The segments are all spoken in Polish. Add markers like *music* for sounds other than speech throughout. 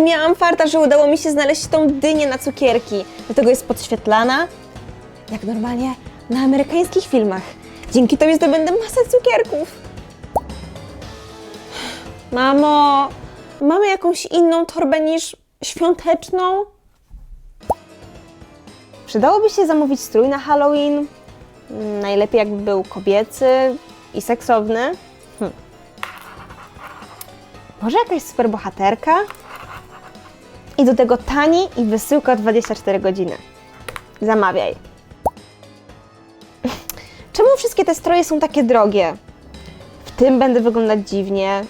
Ale miałam farta, że udało mi się znaleźć tą dynię na cukierki. Do tego jest podświetlana, jak normalnie na amerykańskich filmach. Dzięki tobie zdobędę masę cukierków. Mamo, mamy jakąś inną torbę niż świąteczną? Przydałoby się zamówić strój na Halloween. Mm, Najlepiej jakby był kobiecy i seksowny. Hm. Może jakaś superbohaterka? I do tego tani i wysyłka 24 godziny. Zamawiaj. *laughs* Czemu wszystkie te stroje są takie drogie? W tym będę wyglądać dziwnie,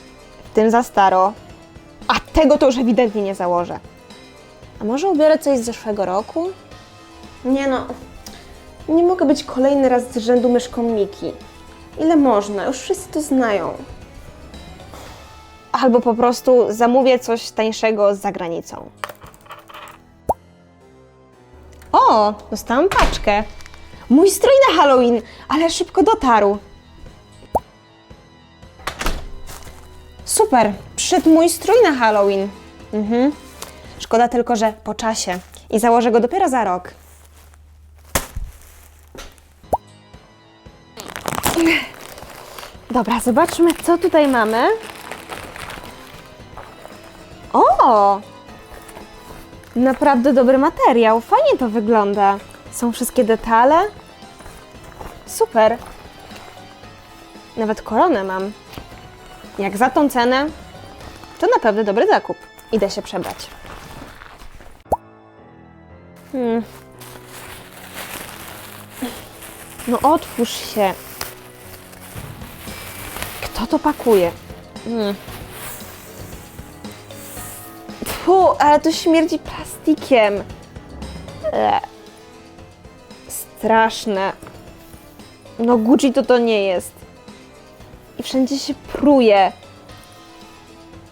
w tym za staro, a tego to już ewidentnie nie założę. A może ubiorę coś z zeszłego roku? Nie no, nie mogę być kolejny raz z rzędu myszką Miki. Ile można? Już wszyscy to znają. Albo po prostu zamówię coś tańszego za granicą. O, dostałam paczkę. Mój strój na Halloween, ale szybko dotarł. Super, przyszedł mój strój na Halloween. Mhm. Szkoda tylko, że po czasie. I założę go dopiero za rok. Dobra, zobaczmy, co tutaj mamy. O! Naprawdę dobry materiał. Fajnie to wygląda. Są wszystkie detale. Super. Nawet koronę mam. Jak za tą cenę, to naprawdę dobry zakup. Idę się przebrać. Hmm. No otwórz się. Kto to pakuje? Hmm. Fu, ale to śmierdzi plastikiem. E. Straszne. No Gucci to to nie jest. I wszędzie się pruje.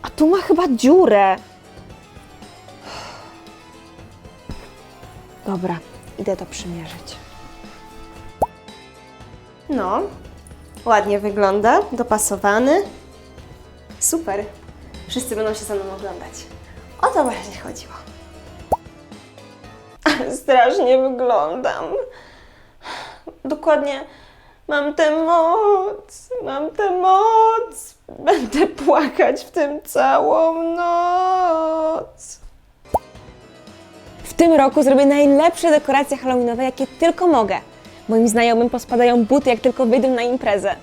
A tu ma chyba dziurę. Dobra, idę to przymierzyć. No, ładnie wygląda, dopasowany. Super. Wszyscy będą się ze mną oglądać. O to właśnie chodziło. Ale strasznie wyglądam. Dokładnie mam tę moc, mam tę moc. Będę płakać w tym całą noc. W tym roku zrobię najlepsze dekoracje halloweenowe, jakie tylko mogę. Moim znajomym pospadają buty, jak tylko wyjdę na imprezę.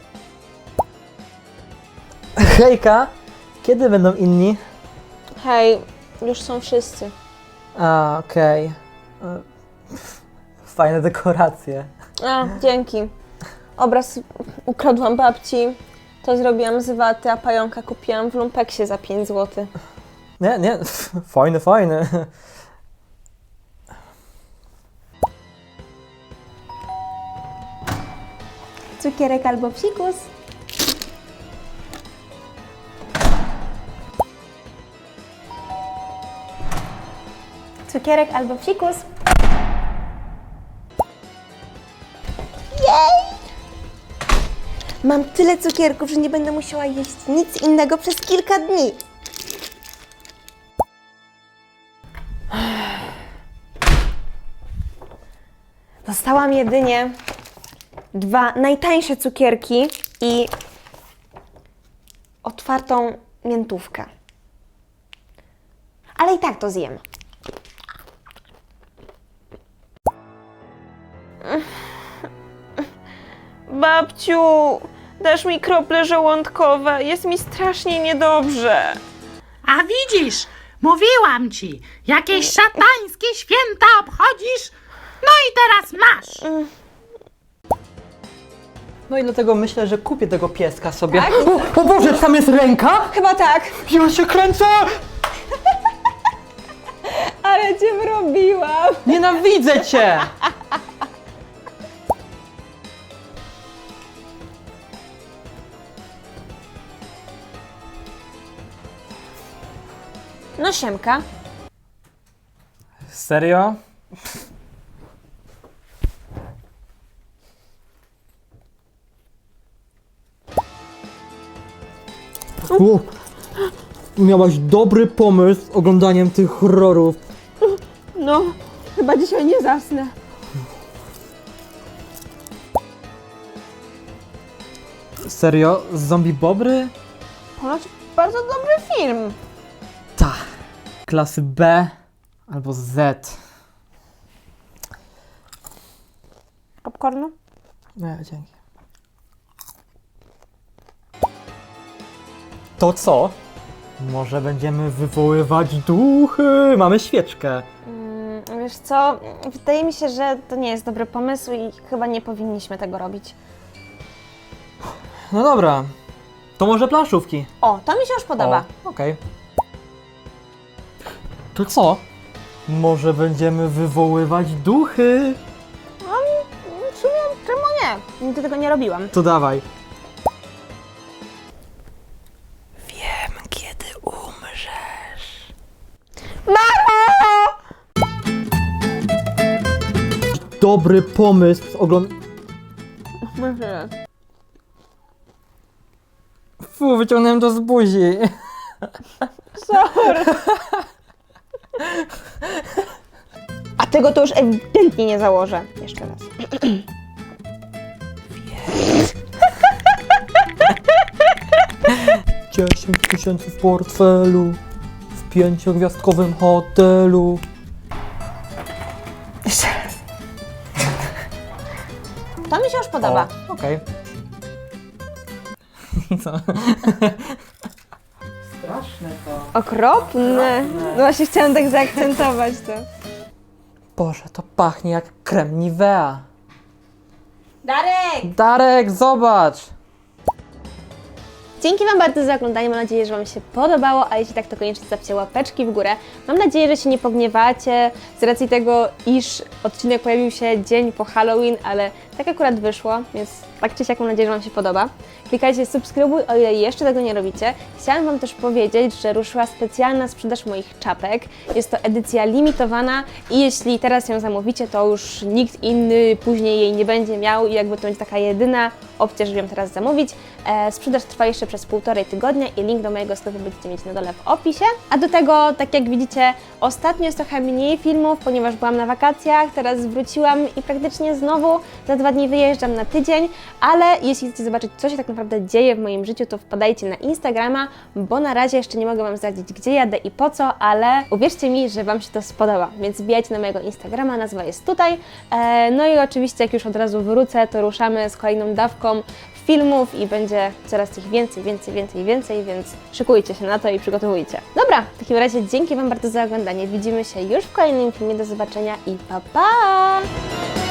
Hejka! Kiedy będą inni? Hej, już są wszyscy. A, okej. E, Fajne dekoracje. A, dzięki. Obraz ukradłam babci. To zrobiłam z waty, a pająka kupiłam w lumpeksie za 5 zł. Nie, nie, fajne, fajne. Cukierek albo psikus. Cukierek albo psikus. Jej! Mam tyle cukierków, że nie będę musiała jeść nic innego przez kilka dni. Zostałam jedynie dwa najtańsze cukierki i otwartą miętówkę. Ale i tak to zjem. Babciu, dasz mi krople żołądkowe. Jest mi strasznie niedobrze. A widzisz, mówiłam ci, jakieś szatańskie święta obchodzisz? No i teraz masz. No i dlatego myślę, że kupię tego pieska sobie. O, o Boże, tam jest ręka? Chyba tak, Ja się kręcę! *laughs* ale cię wrobiłam. Nienawidzę cię! *laughs* No siemka. Serio? U, miałaś dobry pomysł z oglądaniem tych horrorów. No, chyba dzisiaj nie zasnę. Serio? Zombie Bobry? Ponoć bardzo dobry film. Klasy B albo Z. Popcornu? Nie, dzięki. To co? Może będziemy wywoływać duchy? Mamy świeczkę. Mm, wiesz co, wydaje mi się, że to nie jest dobry pomysł i chyba nie powinniśmy tego robić. No dobra. To może planszówki. O, to mi się już podoba. O, Okej. To co? Może będziemy wywoływać duchy? W sumie, czemu nie? Nigdy tego nie robiłam. To dawaj. Wiem, kiedy umrzesz. Mamo! Dobry pomysł z ogląd... Fu, wyciągnąłem to z buzi. Sorry. *laughs* A tego to już ewidentnie nie założę. Jeszcze raz. 10 tysięcy w portfelu. W pięciogwiazdkowym hotelu. Jeszcze raz. To mi się już podoba. Okej. *laughs* Co? Straszne to. Okropne. No właśnie chciałam tak zaakcentować to. Boże, to pachnie jak krem Nivea. Darek! Darek, zobacz! Dzięki Wam bardzo za oglądanie. Mam nadzieję, że Wam się podobało, a jeśli tak, to koniecznie zostawcie łapeczki w górę. Mam nadzieję, że się nie pogniewacie z racji tego, iż odcinek pojawił się dzień po Halloween, ale tak akurat wyszło, więc tak czy siak mam nadzieję, że Wam się podoba. Klikajcie subskrybuj, o ile jeszcze tego nie robicie. Chciałam Wam też powiedzieć, że ruszyła specjalna sprzedaż moich czapek. Jest to edycja limitowana i jeśli teraz ją zamówicie, to już nikt inny później jej nie będzie miał i jakby to będzie taka jedyna opcja, żeby ją teraz zamówić. E, sprzedaż trwa jeszcze przez półtorej tygodnia i link do mojego sklepu będziecie mieć na dole w opisie. A do tego, tak jak widzicie, ostatnio jest trochę mniej filmów, ponieważ byłam na wakacjach, teraz wróciłam i praktycznie znowu za dwa dni wyjeżdżam na tydzień, ale jeśli chcecie zobaczyć, co się tak naprawdę dzieje w moim życiu, to wpadajcie na Instagrama, bo na razie jeszcze nie mogę Wam zdradzić, gdzie jadę i po co, ale uwierzcie mi, że Wam się to spodoba, więc wbijajcie na mojego Instagrama, nazwa jest tutaj. E, no i oczywiście, jak już od razu wrócę, to ruszamy z kolejną dawką filmów i będzie coraz ich więcej, więcej, więcej, więcej, więc szykujcie się na to i przygotowujcie. Dobra, w takim razie dzięki Wam bardzo za oglądanie. Widzimy się już w kolejnym filmie. Do zobaczenia i pa pa!